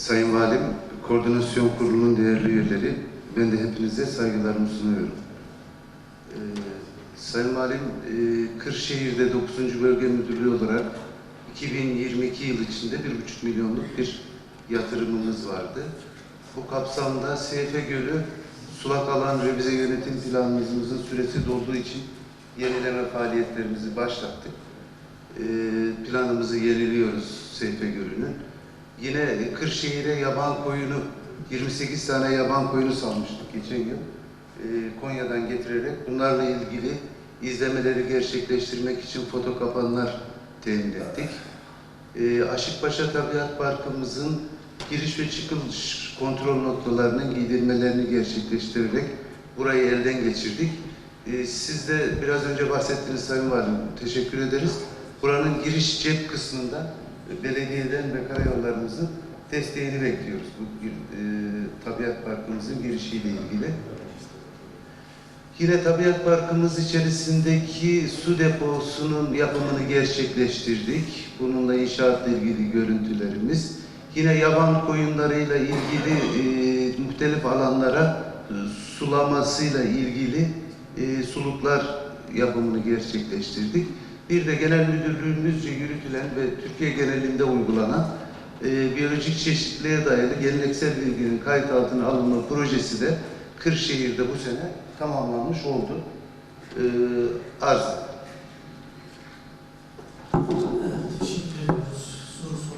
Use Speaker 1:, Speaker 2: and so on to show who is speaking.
Speaker 1: Sayın Valim, Koordinasyon Kurulu'nun değerli üyeleri, ben de hepinize saygılarımı sunuyorum. Ee, Sayın Valim, e, Kırşehir'de 9. Bölge Müdürlüğü olarak 2022 yıl içinde 1,5 milyonluk bir yatırımımız vardı. Bu kapsamda Seyfe Gölü sulak alan revize yönetim planımızın süresi dolduğu için yenileme faaliyetlerimizi başlattık. Ee, planımızı yeniliyoruz Seyfe Gölü'nün. Yine Kırşehir'e yaban koyunu, 28 tane yaban koyunu salmıştık geçen yıl. Ee, Konya'dan getirerek bunlarla ilgili izlemeleri gerçekleştirmek için foto kapanlar temin ettik. Ee, Aşıkpaşa Tabiat Parkımızın giriş ve çıkış kontrol noktalarının giydirmelerini gerçekleştirerek burayı elden geçirdik. Ee, siz de biraz önce bahsettiğiniz Sayın Valim, teşekkür ederiz. Buranın giriş cep kısmında belediyeden ve karayollarımızın desteğini bekliyoruz bu e, tabiat parkımızın girişiyle ilgili. Yine tabiat parkımız içerisindeki su deposunun yapımını gerçekleştirdik. Bununla inşaatla ilgili görüntülerimiz. Yine yaban koyunlarıyla ilgili e, muhtelif alanlara e, sulamasıyla ilgili e, suluklar yapımını gerçekleştirdik. Bir de genel müdürlüğümüzce yürütülen ve Türkiye genelinde uygulanan e, biyolojik çeşitliliğe dayalı geleneksel bilginin kayıt altına alınma projesi de Kırşehir'de bu sene tamamlanmış oldu. E, arz